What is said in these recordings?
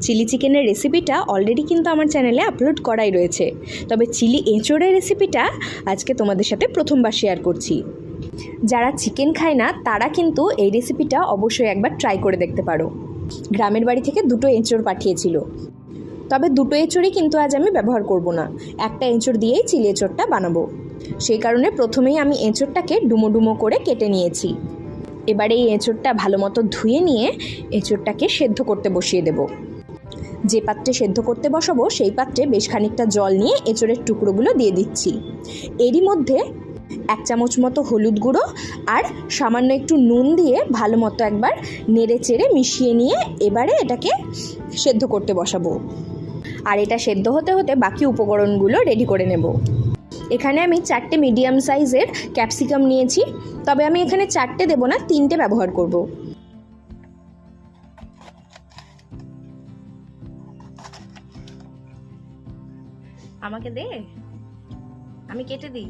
Chilli চিকেনের রেসিপিটা already কিন্তু আমার চ্যানেলে আপলোড করাই রয়েছে। তবে চিলি এঁচোড়ের রেসিপিটা আজকে তোমাদের সাথে প্রথমবার শেয়ার করছি। যারা চিকেন খায় না, তারা কিন্তু এই রেসিপিটা অবশ্যই একবার ট্রাই করে দেখতে পারো। গ্রামের বাড়ি থেকে দুটো এঁচোড় পাঠিয়েছিল। তবে দুটো এঁচড়ই কিন্তু আজ আমি ব্যবহার করব না। একটা এঁচড় দিয়েই চিলি এঁচড়টা বানাবো। সেই কারণে প্রথমেই আমি এঁচড়টাকে ডুমো ডুমো করে কেটে নিয়েছি। এবারে এই এঁচড়টা ভালো মতো ধুয়ে নিয়ে এঁচড়টাকে সেদ্ধ করতে বসিয়ে দেব। যে পাত্রে সেদ্ধ করতে বসাবো, সেই পাত্রে বেশ খানিকটা জল নিয়ে এঁচড়ের টুকরোগুলো দিয়ে দিচ্ছি। এরই মধ্যে এক চামচ মতো হলুদ গুঁড়ো আর সামান্য একটু নুন দিয়ে ভালো মতো একবার নেড়ে চেড়ে মিশিয়ে নিয়ে এবারে এটাকে সেদ্ধ করতে বসাবো। আর এটা সেদ্ধ হতে হতে বাকি উপকরণগুলো রেডি করে নেব। এখানে আমি চারটে মিডিয়াম সাইজের ক্যাপসিকাম নিয়েছি। তবে আমি এখানে চারটে দেবো না, তিনটে ব্যবহার করব। আমাকে দে। আমি কেটে দিই।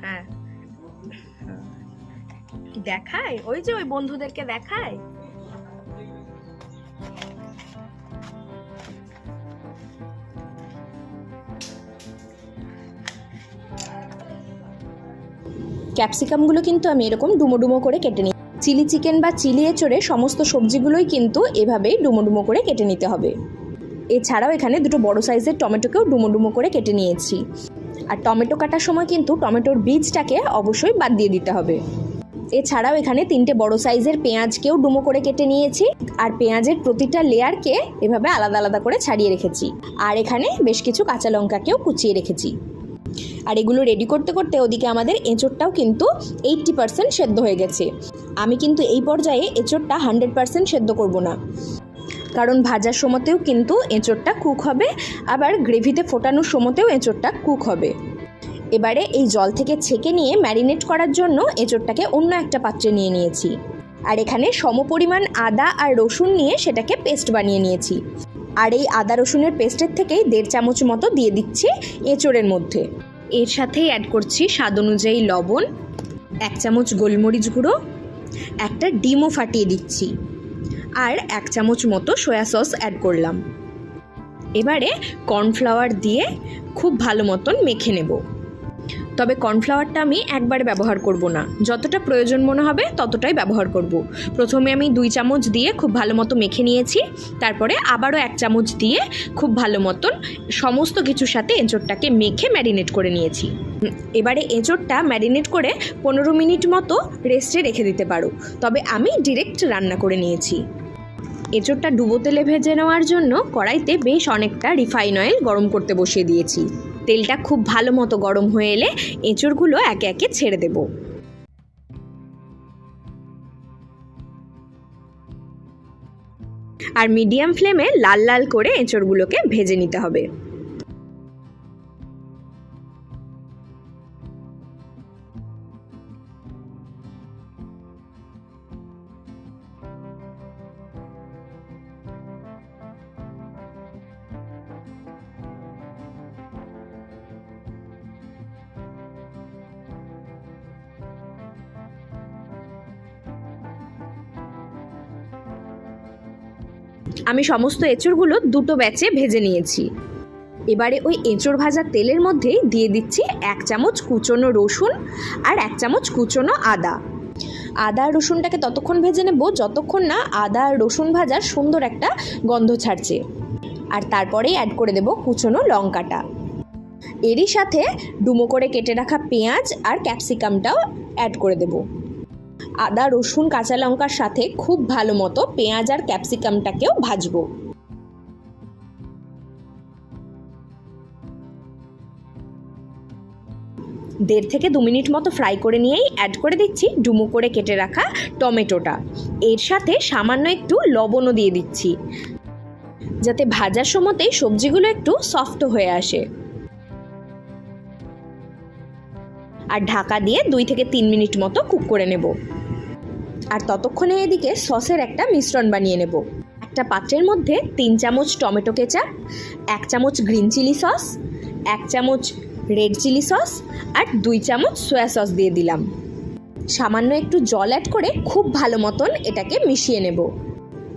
হ্যাঁ। দেখায়? ওই যে ওই বন্ধুদেরকে দেখায়? ক্যাপসিকামগুলো কিন্তু আমি এরকম ডুমো ডুমো করে কেটে নিই। চিলি চিকেন বা চিলি এঁচড়ে সমস্ত সবজিগুলোই কিন্তু এভাবেই ডুমো ডুমো করে কেটে নিতে হবে। এছাড়াও এখানে দুটো বড় সাইজের টমেটোকেও ডুমো ডুমো করে কেটে নিয়েছি। আর টমেটো কাটার সময় কিন্তু টমেটোর বীজটাকে অবশ্যই বাদ দিয়ে দিতে হবে। এছাড়াও এখানে তিনটে বড় সাইজের পেঁয়াজকেও ডুমো করে কেটে নিয়েছি। আর পেঁয়াজের প্রতিটা লেয়ারকে এভাবে আলাদা আলাদা করে ছাড়িয়ে রেখেছি। আর এখানে বেশ কিছু কাঁচা লঙ্কাকেও কুচিয়ে রেখেছি। আর এগুলো রেডি করতে করতে ওদিকে আমাদের এঁচোড়টাও কিন্তু এইট্টি পার্সেন্ট সেদ্ধ হয়ে গেছে। আমি কিন্তু এই পর্যায়ে এঁচোড়টা হান্ড্রেড পার্সেন্ট সেদ্ধ করব না। কারণ ভাজার সময়তেও কিন্তু এঁচোড়টা কুক হবে, আবার গ্রেভিতে ফোটানোর সময়তেও এঁচোড়টা কুক হবে। এবারে এই জল থেকে ছেঁকে নিয়ে ম্যারিনেট করার জন্য এঁচোড়টাকে অন্য একটা পাত্রে নিয়ে নিয়েছি। আর এখানে সমপরিমাণ আদা আর রসুন নিয়ে সেটাকে পেস্ট বানিয়ে নিয়েছি। আর এই আদা রসুনের পেস্টের থেকেই দেড় চামচ মতো দিয়ে দিচ্ছি এঁচোড়ের মধ্যে। এর সাথেই অ্যাড করছি স্বাদ অনুযায়ী লবণ, এক চামচ গোলমরিচ গুঁড়ো, একটা ডিমও ফাটিয়ে দিচ্ছি, আর এক চামচ মতো সয়া সস অ্যাড করলাম। এবারে কর্নফ্লাওয়ার দিয়ে খুব ভালো মতন মেখে নেব। তবে কর্নফ্লাওয়ারটা আমি একবারে ব্যবহার করব না। যতটা প্রয়োজন মনে হবে ততটাই ব্যবহার করব। প্রথমে আমি দুই চামচ দিয়ে খুব ভালো মতো মেখে নিয়েছি, তারপরে আবারও এক চামচ দিয়ে খুব ভালো মতন সমস্ত কিছুর সাথে এঁচোড়টাকে মেখে ম্যারিনেট করে নিয়েছি। এবারে এঁচোড়টা ম্যারিনেট করে পনেরো মিনিট মতো রেস্টে রেখে দিতে পারো। তবে আমি ডিরেক্ট রান্না করে নিয়েছি। এঁচোড়টা ডুবো তেলে ভেজে নেওয়ার জন্য কড়াইতে বেশ অনেকটা রিফাইন অয়েল গরম করতে বসিয়ে দিয়েছি। তেলটা খুব ভালো মতো গরম হয়ে এলে এঁচড়গুলো একে একে ছেড়ে দেব। আর মিডিয়াম ফ্লেমে লাল লাল করে এঁচড়গুলোকে ভেজে নিতে হবে। আমি সমস্ত এঁচড়গুলো দুটো ব্যাচে ভেজে নিয়েছি। এবারে ওই এঁচড় ভাজা তেলের মধ্যেই দিয়ে দিচ্ছি এক চামচ কুচনো রসুন আর এক চামচ কুচনো আদা। আদা আর রসুনটাকে ততক্ষণ ভেজে নেব, যতক্ষণ না আদা আর রসুন ভাজার সুন্দর একটা গন্ধ ছাড়ছে। আর তারপরেই অ্যাড করে দেব কুচনো লঙ্কাটা। এরই সাথে ডুমো করে কেটে রাখা পেঁয়াজ আর ক্যাপসিকামটাও অ্যাড করে দেবো। আদা, রসুন, কাঁচা লঙ্কার সাথে খুব ভালো মতো পেঁয়াজ আর ক্যাপসিকামটাকেও ভাজবো। দেড় থেকে দু মিনিট মতো ফ্রাই করে নিয়েই অ্যাড করে দিচ্ছি ডুমো করে কেটে রাখা টমেটোটা। এর সাথে সামান্য একটু লবণও দিয়ে দিচ্ছি। যাতে ভাজার সময়তেই সবজিগুলো একটু সফট হয়ে আসে। আর ঢাকা দিয়ে দুই থেকে তিন মিনিট মতো কুক করে নেব। আর ততক্ষণে এদিকে সসের একটা মিশ্রণ বানিয়ে নেব। একটা পাত্রের মধ্যে তিন চামচ টমেটো কেচাপ, এক চামচ গ্রিন চিলি সস, এক চামচ রেড চিলি সস আর দুই চামচ সয়া সস দিয়ে দিলাম। সামান্য একটু জল অ্যাড করে খুব ভালো মতন এটাকে মিশিয়ে নেব।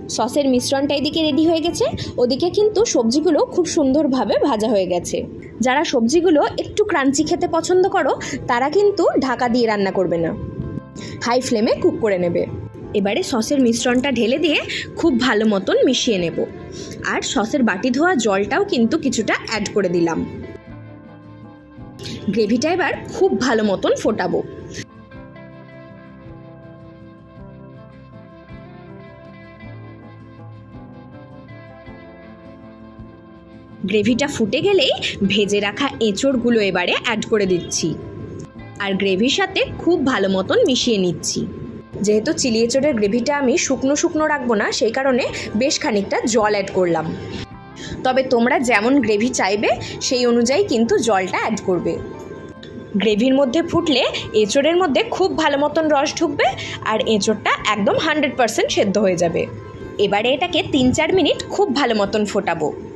সসের মিশ্রণটা এদিকে রেডি হয়ে গেছে। ওদিকে কিন্তু সবজিগুলো খুব সুন্দরভাবে ভাজা হয়ে গেছে। যারা সবজিগুলো একটু ক্রাঞ্চি খেতে পছন্দ করো, তারা কিন্তু ঢাকা দিয়ে রান্না করবে না। হাই ফ্লেমে কুক করে নেবে। এবারে সসের মিশ্রণটা ঢেলে দিয়ে খুব ভালো মতন মিশিয়ে নেব। আর সসের বাটি ধোয়া জলটাও কিন্তু কিছুটা অ্যাড করে দিলাম। গ্রেভিটা এবার খুব ভালো মতন ফোটাবো। গ্রেভিটা ফুটে গেলেই ভেজে রাখা এঁচড়গুলো এবারে অ্যাড করে দিচ্ছি। আর গ্রেভির সাথে খুব ভালো মতন মিশিয়ে নিচ্ছি। যেহেতু চিলি এঁচড়ের গ্রেভিটা আমি শুকনো শুকনো রাখব না, সেই কারণে বেশ খানিকটা জল অ্যাড করলাম। তবে তোমরা যেমন গ্রেভি চাইবে, সেই অনুযায়ী কিন্তু জলটা অ্যাড করবে। গ্রেভির মধ্যে ফুটলে এঁচড়ের মধ্যে খুব ভালো মতন রস ঢুকবে আর এঁচড়টা একদম হান্ড্রেড পারসেন্ট সেদ্ধ হয়ে যাবে। এবারে এটাকে তিন চার মিনিট খুব ভালো মতন ফোটাবো।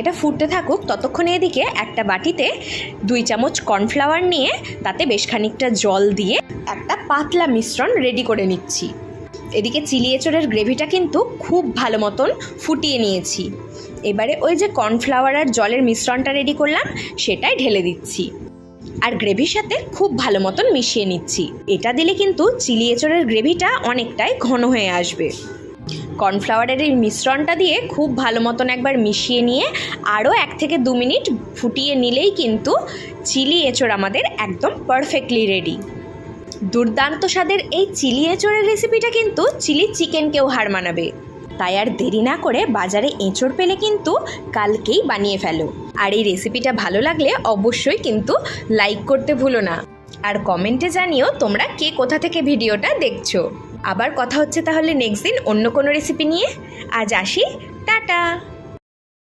এটা ফুটতে থাকুক, ততক্ষণে এদিকে একটা বাটিতে দুই চামচ কর্নফ্লাওয়ার নিয়ে তাতে বেশ খানিকটা জল দিয়ে একটা পাতলা মিশ্রণ রেডি করে নিচ্ছি। এদিকে চিলি এঁচড়ের গ্রেভিটা কিন্তু খুব ভালো মতন ফুটিয়ে নিয়েছি। এবারে ওই যে কর্নফ্লাওয়ার আর জলের মিশ্রণটা রেডি করলাম, সেটাই ঢেলে দিচ্ছি। আর গ্রেভির সাথে খুব ভালো মতন মিশিয়ে নিচ্ছি। এটা দিলে কিন্তু চিলি এঁচড়ের গ্রেভিটা অনেকটাই ঘন হয়ে আসবে। কর্নফ্লাওয়ারের এই মিশ্রণটা দিয়ে খুব ভালো মতন একবার মিশিয়ে নিয়ে আরও এক থেকে দু মিনিট ফুটিয়ে নিলেই কিন্তু চিলি এঁচড় আমাদের একদম পারফেক্টলি রেডি দুর্দান্ত স্বাদের এই চিলি এঁচড়ের রেসিপিটা কিন্তু চিলি চিকেনকেও হার মানাবে। তাই আর দেরি না করে বাজারে এঁচড় পেলে কিন্তু কালকেই বানিয়ে ফেলো। আর এই রেসিপিটা ভালো লাগলে অবশ্যই কিন্তু লাইক করতে ভুলো না। আর কমেন্টে জানিও তোমরা কে কোথা থেকে ভিডিওটা দেখছ। আবার কথা হচ্ছে তাহলে নেক্সট দিন অন্য কোনো রেসিপি নিয়ে। আজ আসি টাটা।